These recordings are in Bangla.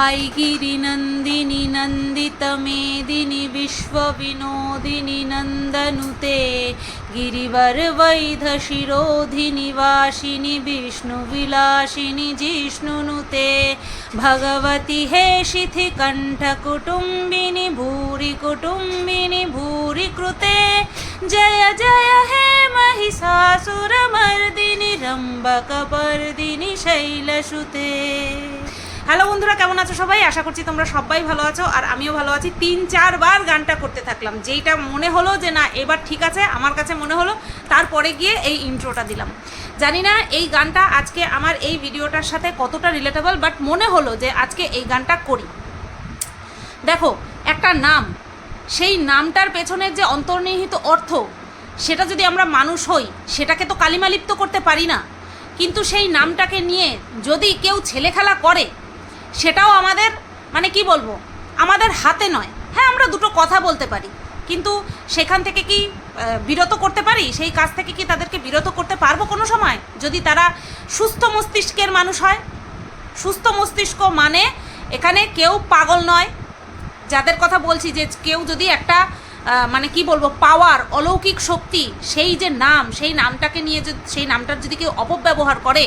आई गिरिनन्दिनि नन्दितमेदिनि विश्वविनोदिनि नन्दनुते गिरिवरवैधशिरोधिनि वासिनि विष्णुविलासिनि जिष्णुनुते भगवति हे शिथिकण्ठकुटुम्बिनि भूरि कुटुम्बिनि भूरि कृते जय जय हे महिषासुरमर्दिनि रम्बकपर्दिनि शैलसुते হ্যালো বন্ধুরা, কেমন আছো সবাই? আশা করছি তোমরা সবাই ভালো আছো আর আমিও ভালো আছি। তিন চারবার গানটা করতে থাকলাম। যেইটা মনে হলো যে না, এবার ঠিক আছে, আমার কাছে মনে হলো, তারপরে গিয়ে এই ইন্ট্রোটা দিলাম। জানি না এই গানটা আজকে আমার এই ভিডিওটার সাথে কতটা রিলেটেবল বাট মনে হলো যে আজকে এই গানটা করি। দেখো, একটা নাম, সেই নামটার পেছনের যে অন্তর্নিহিত অর্থ, সেটা যদি আমরা মানুষ হই, সেটাকে তো কালিমালিপ্ত করতে পারি না। কিন্তু সেই নামটাকে নিয়ে যদি কেউ ছেলেখেলা করে সেটাও আমাদের মানে কি বলব, আমাদের হাতে নয়। হ্যাঁ আমরা দুটো কথা বলতে পারি, কিন্তু সেখান থেকে কি বিরত করতে পারি? সেই কাজ থেকে কি তাদেরকে বিরত করতে পারব কোনো সময়? যদি তারা সুস্থ মস্তিষ্কের মানুষ হয়, সুস্থ মস্তিষ্ক মানে এখানে কেউ পাগল নয়। যাদের কথা বলছি যে কেউ যদি একটা মানে কি বলব পাওয়ার অলৌকিক শক্তি, সেই যে নাম, সেই নামটাকে নিয়ে যদি সেই নামটার যদি কেউ অপব্যবহার করে,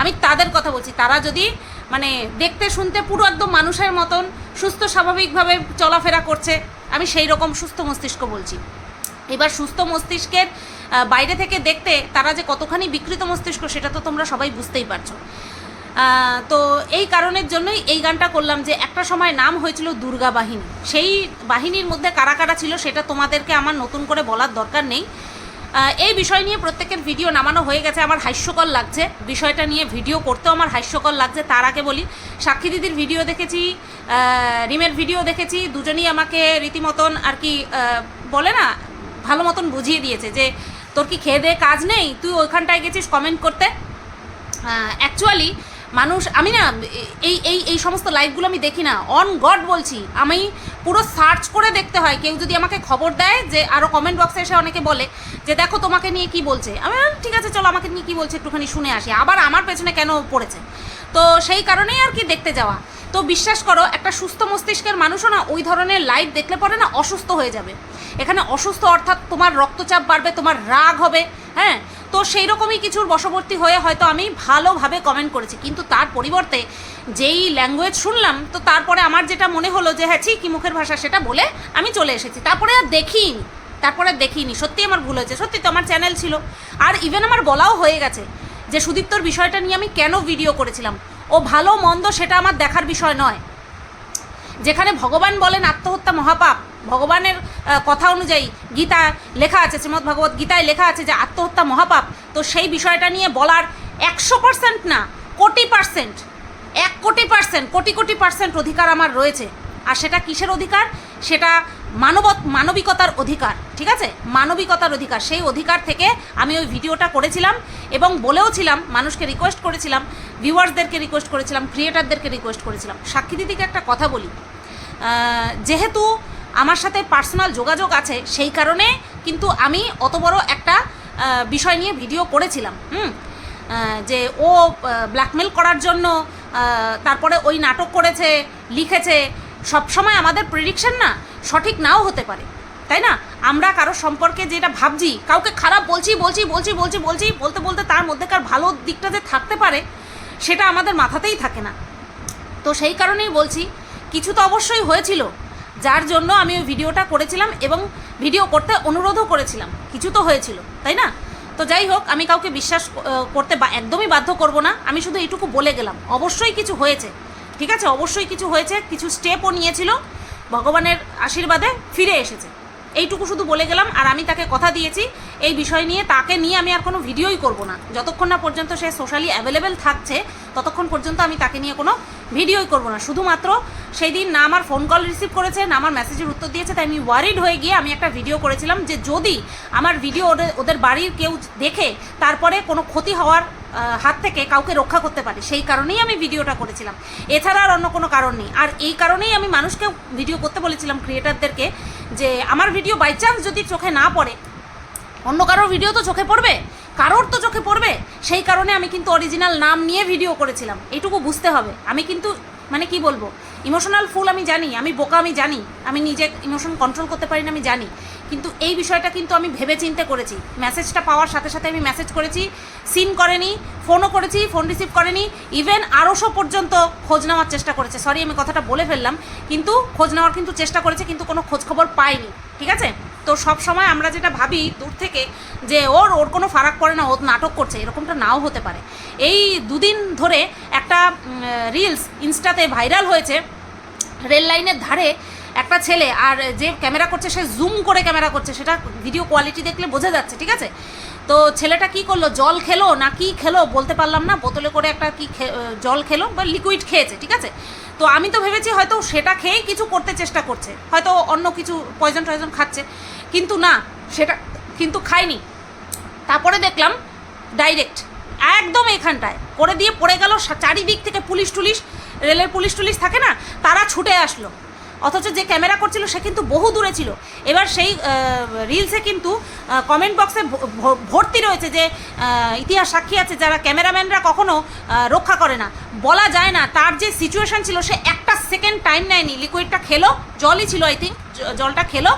আমি তাদের কথা বলছি, তারা যদি মানে দেখতে, শুনতে পুরো একদম মানুষের মতন, সুস্থ স্বাভাবিকভাবে চলাফেরা করছে। আমি সেই রকম সুস্থ মস্তিষ্ক বলছি। এবার সুস্থ মস্তিষ্কের বাইরে থেকে দেখতে তারা যে কতখানি বিকৃত মস্তিষ্ক, সেটা তো তোমরা সবাই বুঝতেই পারছ। তো এই কারণের জন্যই এই গানটা করলাম যে একটা সময় নাম হয়েছিল দুর্গা বাহিনী। সেই বাহিনীর মধ্যে কারা কারা ছিল, সেটা তোমাদেরকে আমার নতুন করে বলার দরকার নেই। এই বিষয় নিয়ে প্রত্যেকের ভিডিও নামানো হয়ে গেছে, আমার হাস্যকর লাগছে। বিষয়টা নিয়ে ভিডিও করতেও আমার হাস্যকর লাগছে, তার আগে বলি, সাক্ষী দিদির ভিডিও দেখেছি রিমের ভিডিও দেখেছি, দুজনেই আমাকে রীতিমতন আর কি বলে না, ভালো মতন বুঝিয়ে দিয়েছে যে, তোর কি খেয়ে দেয়ে কাজ নেই? তুই ওইখানটায় গেছিস কমেন্ট করতে? অ্যাকচুয়ালি মানুষ, আমি না, এই এই এই সমস্ত লাইভগুলো আমি দেখি না। অন গড বলছি, আমি পুরো সার্চ করে দেখতে হয়। কেউ যদি আমাকে খবর দেয় যে আরও কমেন্ট বক্সে এসে অনেকে বলে যে, দেখো তোমাকে নিয়ে কি বলছে? আমি ঠিক আছে, চলো আমাকে নিয়ে কি বলছে একটুখানি শুনে আসি। আবার আমার পেছনে কেন পড়েছে? তো সেই কারণেই আর কি দেখতে যাওয়া। তো বিশ্বাস করো, একটা সুস্থ মস্তিষ্কের মানুষও না ওই ধরনের লাইভ দেখলে পরে না অসুস্থ হয়ে যাবে। এখানে অসুস্থ অর্থাৎ তোমার রক্তচাপ বাড়বে, তোমার রাগ হবে হ্যাঁ তো সেই রকমই কিছুর বশবর্তী হয়ে হয়তো আমি ভালোভাবে কমেন্ট করেছি। কিন্তু তার পরিবর্তে যেই ল্যাঙ্গুয়েজ শুনলাম, তো তারপরে আমার যেটা মনে হলো যে হ্যাঁ কি মুখের ভাষা সেটা বলে আমি চলে এসেছি। তারপরে আর দেখিনি, তারপরে দেখিনি। সত্যি আমার ভুল হয়েছে। সত্যি তো আমার চ্যানেল ছিল। আর ইভেন আমার বলাও হয়ে গেছে যে, সুদীপ্তর বিষয়টা নিয়ে আমি কেন ভিডিও করেছিলাম? ও ভালো, মন্দ সেটা আমার দেখার বিষয় নয়। যেখানে ভগবান বলেন আত্মহত্যা মহাপাপ, ভগবানের কথা অনুযায়ী গীতা লেখা আছে, শ্রীমদ্ ভগবত গীতায় লেখা আছে যে আত্মহত্যা মহাপাপ, তো সেই বিষয়টা নিয়ে বলার একশো পার্সেন্ট না, কোটি পার্সেন্ট এক কোটি পার্সেন্ট কোটি কোটি পার্সেন্ট অধিকার আমার রয়েছে। আর সেটা কিসের অধিকার? সেটা মানব মানবিকতার অধিকার, ঠিক আছে? মানবিকতার অধিকার, সেই অধিকার থেকে আমি ওই ভিডিওটা করেছিলাম এবং বলেও ছিলাম মানুষকে রিকোয়েস্ট করেছিলাম ভিউয়ার্সদেরকে রিকোয়েস্ট করেছিলাম ক্রিয়েটারদেরকে রিকোয়েস্ট করেছিলাম। সাক্ষী দিদিকে একটা কথা বলি। যেহেতু আমার সাথে পার্সোনাল যোগাযোগ আছে, সেই কারণে কিন্তু আমি অত বড় একটা বিষয় নিয়ে ভিডিও করেছিলাম, হুম? যে ও ব্ল্যাকমেল করার জন্য তারপরে ওই নাটক করেছে, লিখেছে সবসময় আমাদের প্রেডিকশন না সঠিক নাও হতে পারে, তাই না? আমরা কারও সম্পর্কে যেটা ভাবছি, কাউকে খারাপ বলছি বলছি বলছি বলছি বলছি, বলতে বলতে তার মধ্যেকার ভালো দিকটা যে থাকতে পারে, সেটা আমাদের মাথাতেই থাকে না। তো সেই কারণেই বলছি, কিছু তো অবশ্যই হয়েছিল, যার জন্য আমি ওই ভিডিওটা করেছিলাম এবং ভিডিও করতে অনুরোধও করেছিলাম, কিছু তো হয়েছিল, তাই না? তো যাই হোক, আমি কাউকে বিশ্বাস করতে একদমই বাধ্য করব না, আমি শুধু এইটুকু বলে গেলাম, অবশ্যই কিছু হয়েছে। ঠিক আছে, অবশ্যই কিছু হয়েছে, কিছু স্টেপও নিয়েছিল, ভগবানের আশীর্বাদে ফিরে এসেছে। এইটুকু শুধু বলে গেলাম আর আমি তাকে কথা দিয়েছি, এই বিষয় নিয়ে তাকে নিয়ে আমি আর কোনো ভিডিওই করব না। যতক্ষণ না পর্যন্ত সে সোশ্যালি অ্যাভেলেবেল থাকছে, ততক্ষণ পর্যন্ত আমি তাকে নিয়ে কোনো ভিডিওই করব না। শুধুমাত্র সেই দিন না আমার ফোন কল রিসিভ করেছে, না আমার মেসেজের উত্তর দিয়েছে, তাই আমি ওয়ারিড হয়ে গিয়ে আমি একটা ভিডিও করেছিলাম যে যদি আমার ভিডিও ওদের ওদের বাড়ির কেউ দেখে তারপরে কোনো ক্ষতি হওয়ার হাত থেকে কাউকে রক্ষা করতে পারে, সেই কারণেই আমি ভিডিওটা করেছিলাম। এছাড়া আর অন্য কোনো কারণ নেই। আর এই কারণেই আমি মানুষকে ভিডিও করতে বলেছিলাম ক্রিয়েটারদেরকে যে, আমার ভিডিও বাই চান্স যদি চোখে না পড়ে, অন্য কারোর ভিডিও তো চোখে পড়বে, কারোর তো চোখে পড়বে, সেই কারণে আমি কিন্তু অরিজিনাল নাম নিয়ে ভিডিও করেছিলাম। এইটুকু বুঝতে হবে। আমি কিন্তু মানে কি বলব? ইমোশনাল ফুল আমি জানি, আমি বোকা আমি জানি, আমি নিজে ইমোশন কন্ট্রোল করতে পারি না আমি জানি। কিন্তু এই বিষয়টা কিন্তু আমি ভেবে চিন্তে করেছি। মেসেজটা পাওয়ার সাথে সাথে আমি মেসেজ করেছি সিন করেনি ফোনও করেছি ফোন রিসিভ করেনি ইভেন আরশো পর্যন্ত খোঁজ নেওয়ার চেষ্টা করেছে। সরি আমি কথাটা বলে ফেললাম, কিন্তু খোঁজ নেওয়ার কিন্তু চেষ্টা করেছে, কিন্তু কোনো খোঁজখবর পাইনি। ঠিক আছে? তো সব সময় আমরা যেটা ভাবি দূর থেকে যে ওর ওর কোনো ফারাক পড়ে না, ও নাটক করছে, এরকমটা নাও হতে পারে। এই দুদিন ধরে একটা রিলস ইনস্টাতে ভাইরাল হয়েছে, রেল লাইনের ধারে একটা ছেলে আর যে ক্যামেরা করছে, সে জুম করে ক্যামেরা করছে, সেটা ভিডিও কোয়ালিটি দেখলে বোঝা যাচ্ছে, ঠিক আছে? তো ছেলেটা কি করল? জল খেলো না কি খেলো? বলতে পারলাম না। বোতলে করে একটা কি জল খেলো বা লিকুইড খেয়েছে, ঠিক আছে? তো আমি তো ভেবেছি হয়তো সেটা খেয়েই কিছু করতে চেষ্টা করছে। হয়তো অন্য কিছু পয়জন টয়জন খাচ্ছে। কিন্তু না, সেটা কিন্তু খায়নি। তারপরে দেখলাম ডাইরেক্ট একদম এখানটায় করে দিয়ে পড়ে গেল। চারিদিক থেকে পুলিশ টুলিশ, রেলের পুলিশ টুলিশ থাকে না? তারা ছুটে আসলো। অথচ যে ক্যামেরা করছিল সে কিন্তু বহু দূরে ছিল। এবার সেই রিলসে কিন্তু কমেন্ট বক্সে ভর্তি রয়েছে যে ইতিহাস সাক্ষী আছে যারা ক্যামেরাম্যানরা কখনো রক্ষা করে না। বলা যায় না, তার যে সিচুয়েশন ছিল, সে একটা সেকেন্ড টাইম নেয়নি। লিকুইডটা খেলো, জলই ছিল আই থিঙ্ক জলটা খেলো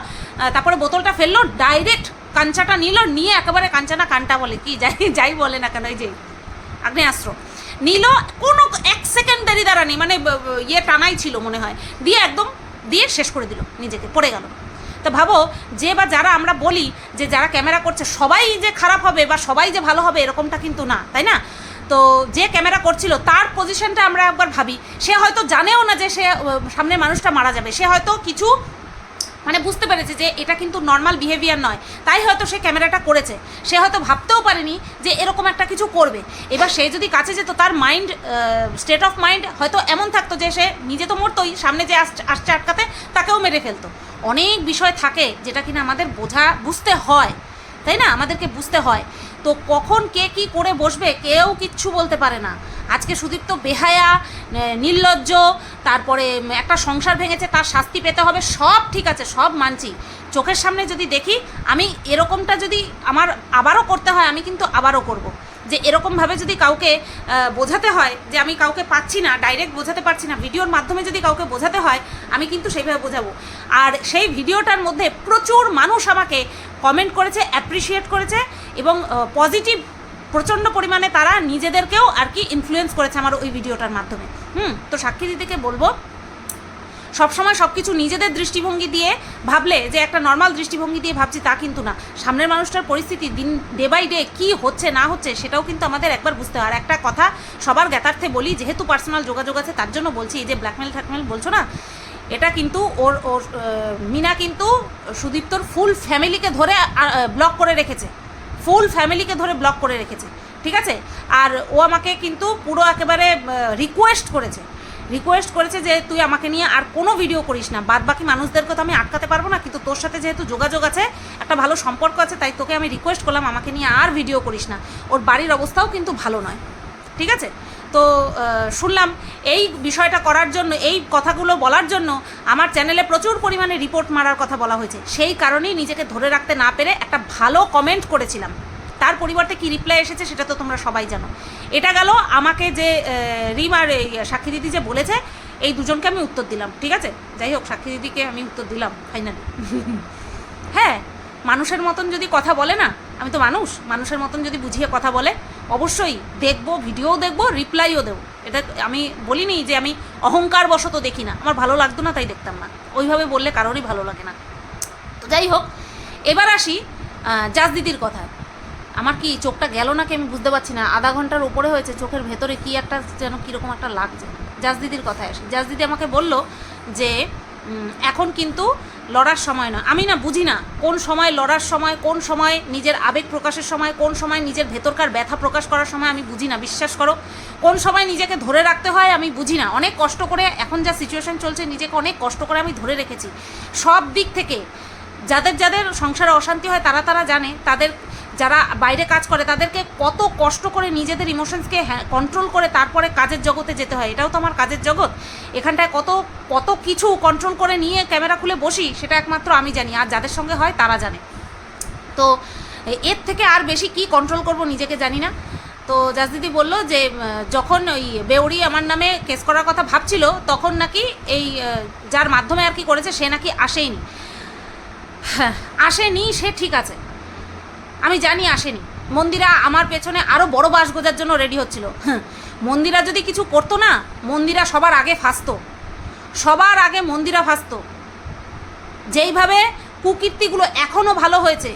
তারপরে বোতলটা ফেলল ডাইরেক্ট কাঞ্চাটা নিল, নিয়ে একেবারে কাঞ্চানা কানটা বলে, কি যাই যাই বলে না কেন, এই যে আগ্নেয়াস্ত্র। নিল, কোনো এক সেকেন্ড দেরি দ্বারা নেই মানে ইয়ে টানাই ছিল মনে হয়। দিয়ে একদম দিয়ে শেষ করে দিল নিজেকে, পড়ে গেল। তো ভাবো, যে বা যারা আমরা বলি যে যারা ক্যামেরা করছে, সবাই যে খারাপ হবে বা সবাই যে ভালো হবে এরকমটা কিন্তু না, তাই না? তো যে ক্যামেরা করছিল, তার পজিশনটা আমরা একবার ভাবি। সে হয়তো জানেও না যে সে সামনে মানুষটা মারা যাবে। সে হয়তো কিছু মানে বুঝতে পেরেছে যে এটা কিন্তু নর্মাল বিহেভিয়ার নয়। তাই হয়তো সে ক্যামেরাটা করেছে। সে হয়তো ভাবতেও পারেনি যে এরকম একটা কিছু করবে। এবার সে যদি কাছে যেত, তার মাইন্ড স্টেট অফ মাইন্ড হয়তো এমন থাকতো যে সে নিজে তো মরতোই, সামনে যে আসছে আটকাতে, তাকেও মেরে ফেলতো। অনেক বিষয় থাকে যেটা কিনা আমাদের বোঝা, বুঝতে হয়। তাই না? আমাদেরকে বুঝতে হয়। তো কখন কে কি করে বসবে, কেউ কিচ্ছু বলতে পারে না। আজকে সুদীপ্ত বেহায়া নির্লজ্জ, তারপরে একটা সংসার ভেঙেছে, তার শাস্তি পেতে হবে, সব ঠিক আছে, সব মানছি চোখের সামনে যদি দেখি, আমি এরকমটা যদি আমার আবারও করতে হয়, আমি কিন্তু আবারও করব। যে এরকমভাবে যদি কাউকে বোঝাতে হয়, যে আমি কাউকে পাচ্ছি না ডাইরেক্ট বোঝাতে পারছি না, ভিডিওর মাধ্যমে যদি কাউকে বোঝাতে হয়, আমি কিন্তু সেইভাবে বোঝাবো আর সেই ভিডিওটার মধ্যে প্রচুর মানুষ আমাকে কমেন্ট করেছে অ্যাপ্রিসিয়েট করেছে এবং পজিটিভ প্রচণ্ড পরিমাণে তারা নিজেদেরকেও আর কি ইনফ্লুয়েন্স করেছে আমার ওই ভিডিওটার মাধ্যমে। হুম, তো সাক্ষী দিদিকে বলব, সবসময় সব কিছু নিজেদের দৃষ্টিভঙ্গি দিয়ে ভাবলে যে একটা নর্মাল দৃষ্টিভঙ্গি দিয়ে ভাবছি তা কিন্তু না। সামনের মানুষটার পরিস্থিতি দিন ডে বাই ডে কী হচ্ছে, না হচ্ছে, সেটাও কিন্তু আমাদের একবার বুঝতে হয়। আর একটা কথা সবার জ্ঞাতার্থে বলি, যেহেতু পার্সোনাল যোগাযোগ আছে, তার জন্য বলছি, এই যে ব্ল্যাকমেল ঠ্যাকমেল বলছো না, এটা কিন্তু ওর ওর মিনা কিন্তু সুদীপ্তর ফুল ফ্যামিলিকে ধরে ব্লক করে রেখেছে। ফুল ফ্যামিলিকে ধরে ব্লক করে রেখেছে, ঠিক আছে? আর ও আমাকে কিন্তু পুরো একেবারে রিকোয়েস্ট করেছে। রিকোয়েস্ট করেছে যে তুই আমাকে নিয়ে আর কোনো ভিডিও করিস না। বাদ বাকি মানুষদেরকে তো আমি আটকাতে পারব না, কিন্তু তোর সাথে যেহেতু যোগাযোগ আছে, একটা ভালো সম্পর্ক আছে, তাই তোকে আমি রিকোয়েস্ট করলাম আমাকে নিয়ে আর ভিডিও করিস না। ওর বাড়ির অবস্থাও কিন্তু ভালো নয়, ঠিক আছে? তো শুনলাম এই বিষয়টা করার জন্য, এই কথাগুলো বলার জন্য আমার চ্যানেলে প্রচুর পরিমাণে রিপোর্ট মারার কথা বলা হয়েছে। সেই কারণেই নিজেকে ধরে রাখতে না পেরে একটা ভালো কমেন্ট করেছিলাম। তার পরিবর্তে কি রিপ্লাই এসেছে সেটা তো তোমরা সবাই জানো। এটা গেল আমাকে যে রিম আর এই সাক্ষী দিদি যে বলেছে, এই দুজনকে আমি উত্তর দিলাম, ঠিক আছে? যাই হোক, সাক্ষী দিদিকে আমি উত্তর দিলাম ফাইনালি হ্যাঁ মানুষের মতন যদি কথা বলে না, আমি তো মানুষ, মানুষের মতন যদি বুঝিয়ে কথা বলে অবশ্যই দেখব, ভিডিওও দেখব রিপ্লাইও দেবো। এটা আমি বলিনি যে আমি অহংকার বশত দেখি না। আমার ভালো লাগতো না, তাই দেখতাম না। ওইভাবে বললে কারোরই ভালো লাগে না। তো যাই হোক, এবার আসি জাজ দিদির কথা আমার কি চোখটা গেল নাকি আমি বুঝতে পারছি না। আধা ঘণ্টার উপরে হয়েছে, চোখের ভেতরে কি একটা যেন কীরকম একটা লাগছে। জাজ দিদির কথায় আসি। জাজ দিদি আমাকে বলল যে এখন কিন্তু লড়ার সময় নয়। আমি না বুঝি না কোন সময় লড়ার সময়, কোন সময় নিজের আবেগ প্রকাশের সময়, কোন সময় নিজের ভেতরকার ব্যথা প্রকাশ করার সময় আমি বুঝি না, বিশ্বাস করো। কোন সময় নিজেকে ধরে রাখতে হয় আমি বুঝি না। অনেক কষ্ট করে এখন যা সিচুয়েশন চলছে নিজেকে অনেক কষ্ট করে আমি ধরে রেখেছি। সব দিক থেকে যাদের যাদের সংসারে অশান্তি হয় তারা তারা জানে, তাদের যারা বাইরে কাজ করে, তাদেরকে কত কষ্ট করে নিজেদের ইমোশনসকে কন্ট্রোল করে তারপরে কাজের জগতে যেতে হয়। এটাও তো আমার কাজের জগৎ। এখানটায় কত কত কিছু কন্ট্রোল করে নিয়ে ক্যামেরা খুলে বসি, সেটা একমাত্র আমি জানি। আর যাদের সঙ্গে হয়, তারা জানে। তো, এর থেকে আর বেশি কি কন্ট্রোল করব নিজেকে জানি না। তো তো জাসদিদি বলল যে যখন ওই বেউরি আমার নামে কেস করার কথা ভাবছিল, তখন নাকি এই যার মাধ্যমে আর কি করেছে, সে নাকি আসেইনি হ্যাঁ আসেনি, সে ঠিক আছে। আমি জানি আসেনি। মন্দিরা আমার পেছনে আরও বড় বাস গোজার জন্য রেডি হচ্ছিল। হ্যাঁ, মন্দিরা যদি কিছু করতো না মন্দিরা সবার আগে ফাঁসতো। সবার আগে মন্দিরা ফাঁসতো। যেইভাবে কুকীর্তিগুলো এখনও ভালো হয়েছে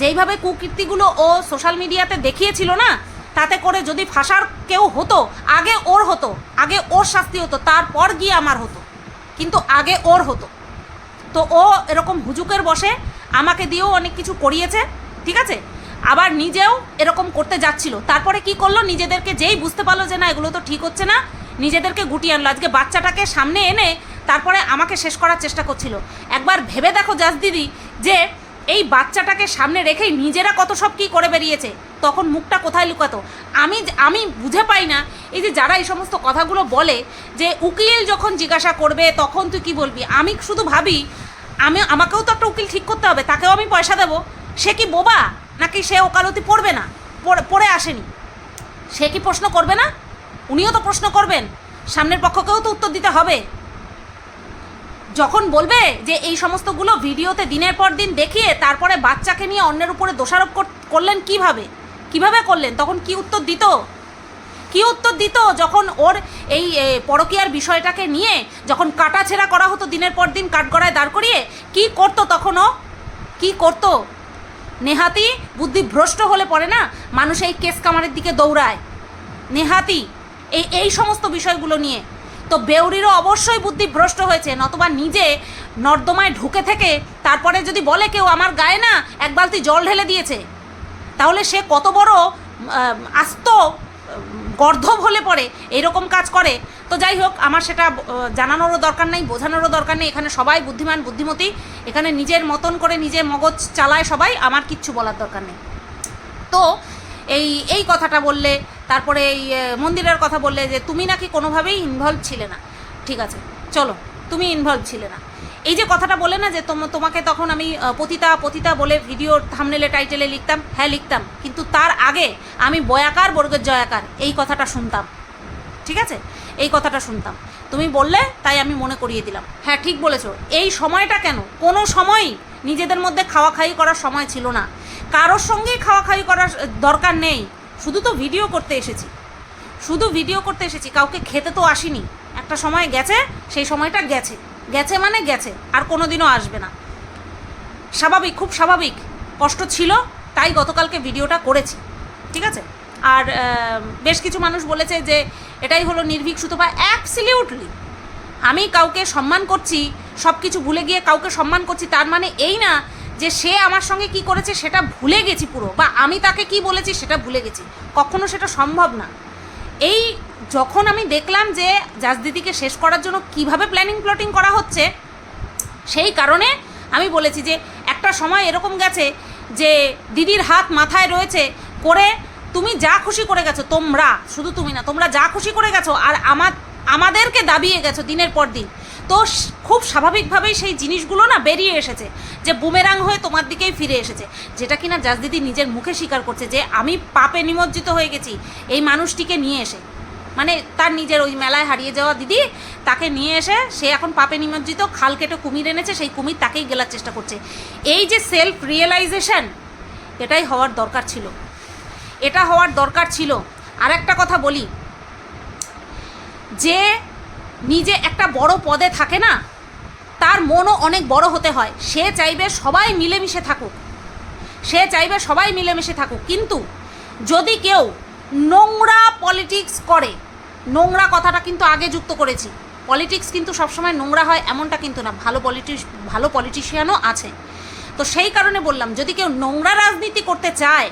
যেইভাবে কুকীর্তিগুলো ও সোশ্যাল মিডিয়াতে দেখিয়েছিল না তাতে করে যদি ফাঁসার কেউ হতো আগে ওর হতো আগে ওর শাস্তি হতো তারপর গিয়ে আমার হতো। কিন্তু আগে ওর হতো। তো ও এরকম হুজুকের বসে আমাকে দিয়েও অনেক কিছু করিয়েছে। ঠিক আছে? আবার নিজেও এরকম করতে যাচ্ছিল। তারপরে কি করল? নিজেদেরকে যেই বুঝতে পারল যে না, এগুলো তো ঠিক হচ্ছে না, নিজেদেরকে গুটিয়ে আনলো। আজকে বাচ্চাটাকে সামনে এনে তারপরে আমাকে শেষ করার চেষ্টা করছিল। একবার ভেবে দেখো জাস দিদি, যে এই বাচ্চাটাকে সামনে রেখেই নিজেরা কত সব কি করে বেরিয়েছে, তখন মুখটা কোথায় লুকাতো? আমি আমি বুঝে পাই না। এই যে যারা এই সমস্ত কথাগুলো বলে, যে উকিল যখন জিজ্ঞাসা করবে, তখন তুই কি বলবি? আমি শুধু ভাবি, আমি, আমাকেও তো একটা উকিল ঠিক করতে হবে, তাকেও আমি পয়সা দেবো। সে কি বোবা? নাকি সে ওকালতি পড়বে না? পড়ে- আসেনি। সে কি প্রশ্ন করবে না? উনিও তো প্রশ্ন করবেন। সামনের পক্ষকেও তো উত্তর দিতে হবে। যখন বলবে যে এই সমস্তগুলো ভিডিওতে দিনের পর দিন দেখিয়ে তারপরে বাচ্চাকে নিয়ে অন্যের উপরে দোষারোপ কর- করলেন কীভাবে? কীভাবে করলেন? তখন কি উত্তর দিত? কি উত্তর দিত যখন ওর এই পরকীয়ার বিষয়টাকে নিয়ে যখন কাটাছেড়া করা হতো দিনের পর দিন, কাঠগড়ায় দাঁড় করিয়ে, কি করতো তখনও? কি করতো? নেহাতি, বুদ্ধি ভ্রষ্ট হলে পড়ে না মানুষ এই কেস কামারের দিকে দৌড়ায়। নেহাতি, এই এই সমস্ত বিষয়গুলো নিয়ে। তো বেউরিরও অবশ্যই বুদ্ধি ভ্রষ্ট হয়েছে, নতবা নিজে নর্দমায় ঢুকে থেকে তারপরে যদি বলে কেউ, আমার গায়ে না এক বালতি জল ঢেলে দিয়েছে। তাহলে সে কত বড় আস্ত গর্ধব হলে পরে এরকম কাজ করে। তো যাই হোক, আমার সেটা জানানোরও দরকার নেই, বোঝানোরও দরকার নেই। এখানে সবাই বুদ্ধিমান, বুদ্ধিমতী। এখানে নিজের মতন করে নিজের মগজ চালায় সবাই, আমার কিচ্ছু বলার দরকার নেই। তো এই এই কথাটা বললে, তারপরে এই মন্দিরের কথা বললে যে, তুমি নাকি কোনোভাবেই ইনভলভ ছিলে না। ঠিক আছে, চলো, তুমি ইনভলভ ছিলে না। এই যে কথাটা বলে না যে তোম- তোমাকে তখন আমি পতিতা পতিতা বলে ভিডিওর থামনেলে টাইটেলে লিখতাম হ্যাঁ লিখতাম। কিন্তু তার আগে আমি বয়াকার বর্গের জয়াকার, এই কথাটা শুনতাম। ঠিক আছে? এই কথাটা শুনতাম। তুমি বললে, তাই আমি মনে করিয়ে দিলাম। হ্যাঁ ঠিক বলেছ। এই সময়টা কেন? কোনো সময়ই নিজেদের মধ্যে খাওয়া খাই করার সময় ছিল না। কারোর সঙ্গেই খাওয়া খাই করার দরকার নেই। শুধু তো ভিডিও করতে এসেছি। শুধু ভিডিও করতে এসেছি। কাউকে খেতে তো আসিনি। একটা সময় গেছে, সেই সময়টা গেছে। গেছে মানে গেছে, আর কোনো দিনও আসবে না। স্বাভাবিক, খুব স্বাভাবিক। কষ্ট ছিল, তাই গতকালকে ভিডিওটা করেছি, ঠিক আছে? আর বেশ কিছু মানুষ বলেছে যে এটাই হলো নির্ভীক সুতপা অ্যাবসলিউটলি আমি কাউকে সম্মান করছি সব কিছু ভুলে গিয়ে কাউকে সম্মান করছি, তার মানে এই না যে সে আমার সঙ্গে কি করেছে, সেটা ভুলে গেছি পুরো। বা আমি তাকে কি বলেছি, সেটা ভুলে গেছি। কখনো সেটা সম্ভব না। এই যখন আমি দেখলাম যে জাজদিদিকে শেষ করার জন্য কীভাবে প্ল্যানিং প্লটিং করা হচ্ছে, সেই কারণে আমি বলেছি যে একটা সময় এরকম গেছে যে দিদির হাত মাথায় রয়েছে করে তুমি যা খুশি করে গেছো, তোমরা, শুধু তুমি না, তোমরা যা খুশি করে গেছো আর আমার, আমাদেরকে দাবিয়ে গেছো দিনের পর দিন। তো খুব স্বাভাবিকভাবেই সেই জিনিসগুলো না বেরিয়ে এসেছে যে বুমেরাং হয়ে তোমার দিকেই ফিরে এসেছে। যেটা কিনা জাজদিদি নিজের মুখে স্বীকার করছে যে আমি পাপে নিমজ্জিত হয়ে গেছি, এই মানুষটিকে নিয়ে এসে। মানে তার নিজের ওই মেলায় হারিয়ে যাওয়া দিদি তাকে নিয়ে এসে সে এখন পাপে নিমজ্জিত, খাল কেটে কুমির এনেছে, সেই কুমির তাকেই গেলার চেষ্টা করছে। এই যে সেলফ রিয়েলাইজেশন এটাই হওয়ার দরকার ছিল। এটা হওয়ার দরকার ছিল। আর একটা কথা বলি, যে নিজে একটা বড় পদে থাকে না, তার মনও অনেক বড় হতে হয়। সে চাইবে সবাই মিলেমিশে থাকুক। সে চাইবে সবাই মিলেমিশে থাকুক। কিন্তু যদি কেউ নোংরা পলিটিক্স করে। নোংরা কথাটা কিন্তু আগে যুক্ত করেছি। পলিটিক্স কিন্তু সবসময় নোংরা হয় এমনটা কিন্তু না। ভালো পলিটিস ভালো পলিটিশিয়ানও আছে। তো সেই কারণে বললাম, যদি কেউ নোংরা রাজনীতি করতে চায়,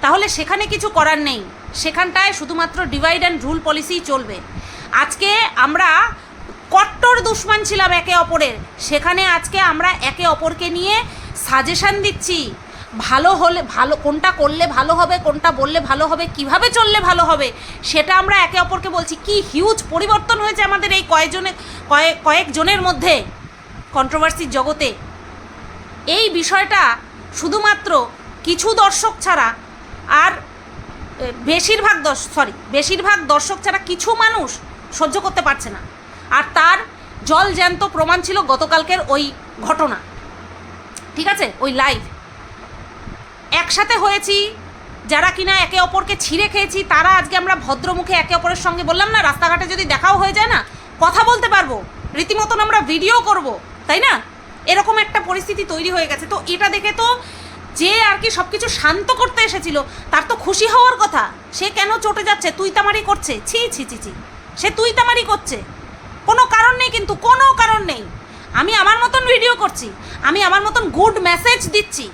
তাহলে সেখানে কিছু করার নেই। সেখানটায় শুধুমাত্র ডিভাইড অ্যান্ড রুল পলিসিই চলবে। আজকে আমরা কট্টর দুশ্মন ছিলাম একে অপরের। সেখানে আজকে আমরা একে অপরকে নিয়ে সাজেশন দিচ্ছি। ভালো হলে, ভালো, কোনটা করলে ভালো হবে, কোনটা বললে ভালো হবে, কীভাবে চললে ভালো হবে, সেটা আমরা একে অপরকে বলছি। কি হিউজ পরিবর্তন হয়েছে আমাদের এই কয়েকজনে কয়েক কয়েকজনের মধ্যে কন্ট্রোভার্সির জগতে? এই বিষয়টা শুধুমাত্র কিছু দর্শক ছাড়া আর বেশিরভাগ দর্শ সরি বেশিরভাগ দর্শক ছাড়া কিছু মানুষ সহ্য করতে পারছে না। আর তার জল জ্যান্ত প্রমাণ ছিল গতকালকের ওই ঘটনা। ঠিক আছে? ওই লাইভ একসাথে হয়েছি, যারা কিনা একে অপরকে ছিঁড়ে খেয়েছি, তারা আজকে আমরা ভদ্রমুখে একে অপরের সঙ্গে বললাম, না, রাস্তাঘাটে যদি দেখাও হয়ে যায় না, কথা বলতে পারব, রীতিমতন আমরা ভিডিও করব, তাই না? এরকম একটা পরিস্থিতি তৈরি হয়ে গেছে। তো এটা দেখে তো যে আর কি সব কিছু শান্ত করতে এসেছিল, তার তো খুশি হওয়ার কথা। সে কেন চটে যাচ্ছে? তুই তামারি করছে? ছি ছি ছি ছি। সে তুই তামারি করছে। কোনো কারণ নেই কিন্তু, কোনো কারণ নেই। আমি আমার মতন ভিডিও করছি, আমি আমার মতন গুড মেসেজ দিচ্ছি।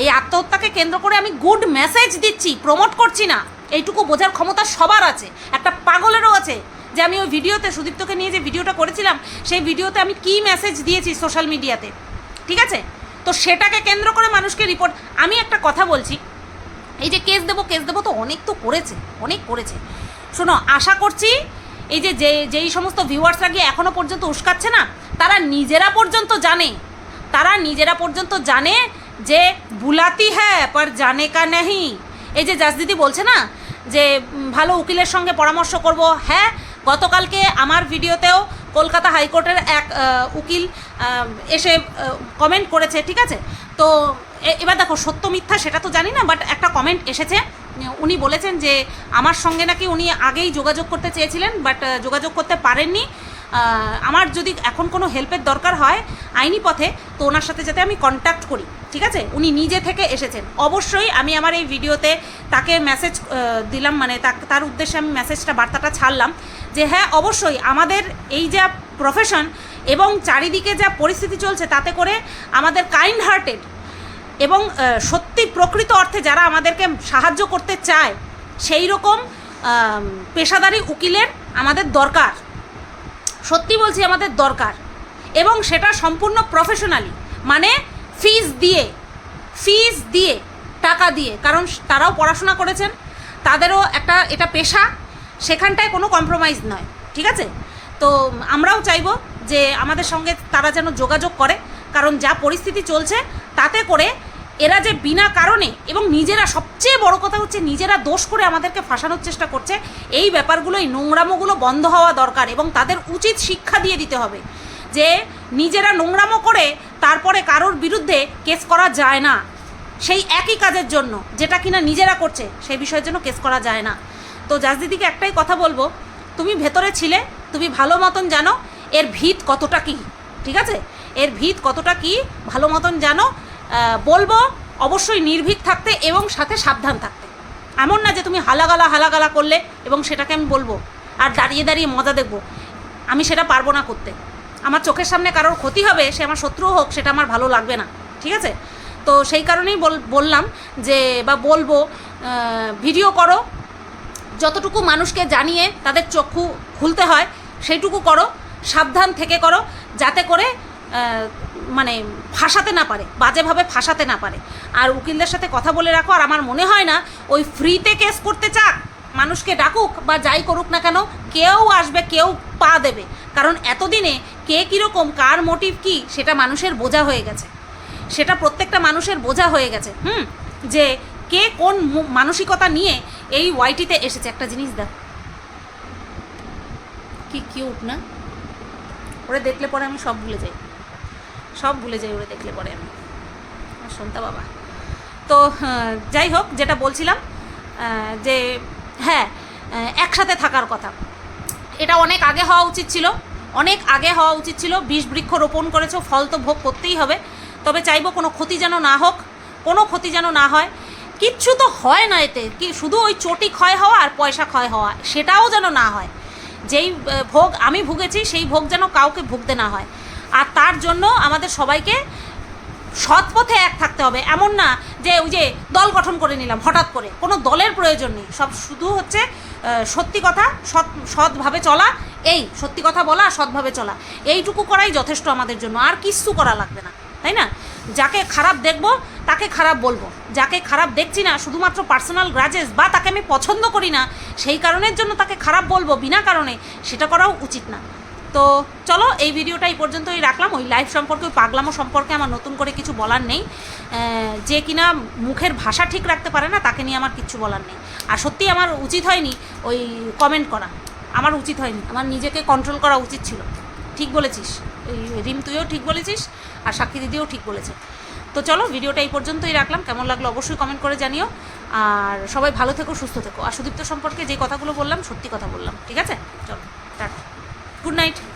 এই আত্মহত্যাকে কেন্দ্র করে আমি গুড মেসেজ দিচ্ছি প্রমোট করছি না। এইটুকু বোঝার ক্ষমতা সবার আছে, একটা পাগলেরও আছে। যে আমি ওই ভিডিওতে, সুদীপ্তকে নিয়ে যে ভিডিওটা করেছিলাম, সেই ভিডিওতে আমি কি মেসেজ দিয়েছি সোশ্যাল মিডিয়াতে ঠিক আছে? তো সেটাকে কেন্দ্র করে মানুষকে রিপোর্ট আমি একটা কথা বলছি, এই যে কেস দেবো কেস দেবো তো অনেক তো করেছে, অনেক করেছে। শোনো, আশা করছি এই যে যে, যেই সমস্ত ভিউয়ার্সরা গিয়ে এখনও পর্যন্ত উস্কাচ্ছে না, তারা নিজেরা পর্যন্ত জানে। তারা নিজেরা পর্যন্ত জানে যে বুলাতি হ্যাঁ পর জানে কা নেহি। এই যে জাস দিদি বলছে না, যে ভালো উকিলের সঙ্গে পরামর্শ করব। হ্যাঁ গতকালকে আমার ভিডিওতেও কলকাতা হাইকোর্টের এক উকিল এসে কমেন্ট করেছে, ঠিক আছে? তো এবার দেখো, সত্য মিথ্যা সেটা তো জানি না বাট একটা কমেন্ট এসেছে। উনি বলেছেন যে, আমার সঙ্গে নাকি উনি আগেই যোগাযোগ করতে চেয়েছিলেন বাট যোগাযোগ করতে পারেননি। আমার যদি এখন কোনো হেল্পের দরকার হয় আইনি পথে, তো ওনার সাথে যাতে আমি কন্ট্যাক্ট করি, ঠিক আছে? উনি নিজে থেকে এসেছেন। অবশ্যই আমি আমার এই ভিডিওতে তাকে মেসেজ দিলাম মানে তার উদ্দেশ্যে আমি মেসেজটা বার্তাটা ছাড়লাম যে হ্যাঁ অবশ্যই আমাদের এই যা প্রফেশন এবং চারিদিকে যা পরিস্থিতি চলছে, তাতে করে আমাদের কাইন্ড হার্টেড এবং সত্যি প্রকৃত অর্থে যারা আমাদেরকে সাহায্য করতে চায়, সেই রকম পেশাদারি উকিলের আমাদের দরকার। সত্যি বলছি আমাদের দরকার। এবং সেটা সম্পূর্ণ প্রফেশনালি মানে ফিজ দিয়ে ফিজ দিয়ে, টাকা দিয়ে। কারণ তারাও পড়াশোনা করেছেন, তাদেরও একটা, এটা পেশা, সেখানটায় কোনো কম্প্রোমাইজ নয়, ঠিক আছে? তো আমরাও চাইব যে আমাদের সঙ্গে তারা যেন যোগাযোগ করে, কারণ যা পরিস্থিতি চলছে, তাতে করে এরা যে বিনা কারণে এবং নিজেরা সবচেয়ে বড় কথা হচ্ছে নিজেরা দোষ করে আমাদেরকে ফাঁসানোর চেষ্টা করছে, এই ব্যাপারগুলো এই নোংরামোগুলো বন্ধ হওয়া দরকার এবং তাদের উচিত শিক্ষা দিয়ে দিতে হবে যে নিজেরা নোংরামো করে তারপরে কারোর বিরুদ্ধে কেস করা যায় না। সেই একই কাজের জন্য যেটা কিনা নিজেরা করছে, সেই বিষয়ের জন্য কেস করা যায় না। তো জাজদিদিকে একটাই কথা বলব, তুমি ভেতরে ছিলে, তুমি ভালো মতন জানো এর ভিত কতটা কী, ঠিক আছে? এর ভিত কতটা কী, ভালো মতন জানো বলব, অবশ্যই নির্ভীক থাকতে এবং সাথে সাবধান থাকতে। এমন না যে তুমি হালাগালা হালাগালা করলে এবং সেটাকে আমি বলব, আর দাঁড়িয়ে দাঁড়িয়ে মজা দেখব। আমি সেটা পারব না করতে। আমার চোখের সামনে কারোর ক্ষতি হবে, সে আমার শত্রু হোক, সেটা আমার ভালো লাগবে না, ঠিক আছে? তো সেই কারণেই বললাম যে, বা বলব ভিডিও করো, যতটুকু মানুষকে জানিয়ে তাদের চক্ষু খুলতে হয় সেইটুকু করো, সাবধান থেকে করো, যাতে করে মানে ফাঁসাতে না পারে, বাজেভাবে ফাঁসাতে না পারে। আর উকিলদের সাথে কথা বলে রাখো, আর আমার মনে হয় না ওই ফ্রিতে কেস করতে চাক, মানুষকে ডাকুক বা যাই করুক না কেন, কেউ আসবে, কেউ পা দেবে। কারণ এতদিনে কে কীরকম, কার মোটিভ কী, সেটা মানুষের বোঝা হয়ে গেছে। সেটা প্রত্যেকটা মানুষের বোঝা হয়ে গেছে। হুম? যে কে কোন মানসিকতা নিয়ে এই ওয়াইটিতে এসেছে। একটা জিনিস দেখ। কি কিউট না? ওরা দেখলে পরে আমি সব ভুলে যাই। সব ভুলে যাই ওরে দেখলে পরে আমি। সন্তা বাবা। তো যাই হোক, যেটা বলছিলাম যে হ্যাঁ একসাথে থাকার কথা। এটা অনেক আগে হওয়া উচিত ছিল। অনেক আগে হওয়া উচিত ছিল। বিষ বৃক্ষ রোপণ করেছ, ফল তো ভোগ করতেই হবে। তবে চাইব কোনো ক্ষতি যেন না হোক, কোনো ক্ষতি যেন না হয়। কিচ্ছু তো হয় না এতে। কি, শুধু ওই চটি ক্ষয় হওয়া আর পয়সা ক্ষয় হওয়া, সেটাও যেন না হয়। যেই ভোগ আমি ভুগেছি, সেই ভোগ যেন কাউকে ভুগতে না হয়। আর তার জন্য আমাদের সবাইকে সৎ পথে এক থাকতে হবে। এমন না যে ওই যে দল গঠন করে নিলাম হঠাৎ করে। কোনো দলের প্রয়োজন নেই। সব শুধু হচ্ছে সত্যি কথা, সৎ, সৎভাবে চলা, এই সত্যি কথা বলা আর সৎভাবে চলা। এইটুকু করাই যথেষ্ট আমাদের জন্য। আর কিচ্ছু করা লাগবে না। তাই না? যাকে খারাপ দেখব, তাকে খারাপ বলব। যাকে খারাপ দেখছি না, শুধুমাত্র পার্সোনাল গ্রাজেস বা তাকে আমি পছন্দ করি না, সেই কারণের জন্য তাকে খারাপ বলব বিনা কারণে, সেটা করাও উচিত না। তো চলো এই ভিডিওটা এই পর্যন্তই রাখলাম। ওই লাইফ সম্পর্কে, ওই পাগলামো সম্পর্কে আমার নতুন করে কিছু বলার নেই। যে কিনা মুখের ভাষা ঠিক রাখতে পারে না, তাকে নিয়ে আমার কিচ্ছু বলার নেই। আর সত্যি আমার উচিত হয়নি ওই কমেন্ট করা। আমার উচিত হয়নি। আমার নিজেকে কন্ট্রোল করা উচিত ছিল। ঠিক বলেছিস। রিম, তুইও ঠিক বলেছিস আর সাক্ষী দিদিও ঠিক বলেছে। তো চলো ভিডিওটা এই পর্যন্তই রাখলাম। কেমন লাগল অবশ্যই কমেন্ট করে জানিও। আর সবাই ভালো থেকো, সুস্থ থেকো। আর সুদীপ্ত সম্পর্কে যে কথাগুলো বললাম, সত্যি কথা বললাম। ঠিক আছে? চলো, টাটা। Good night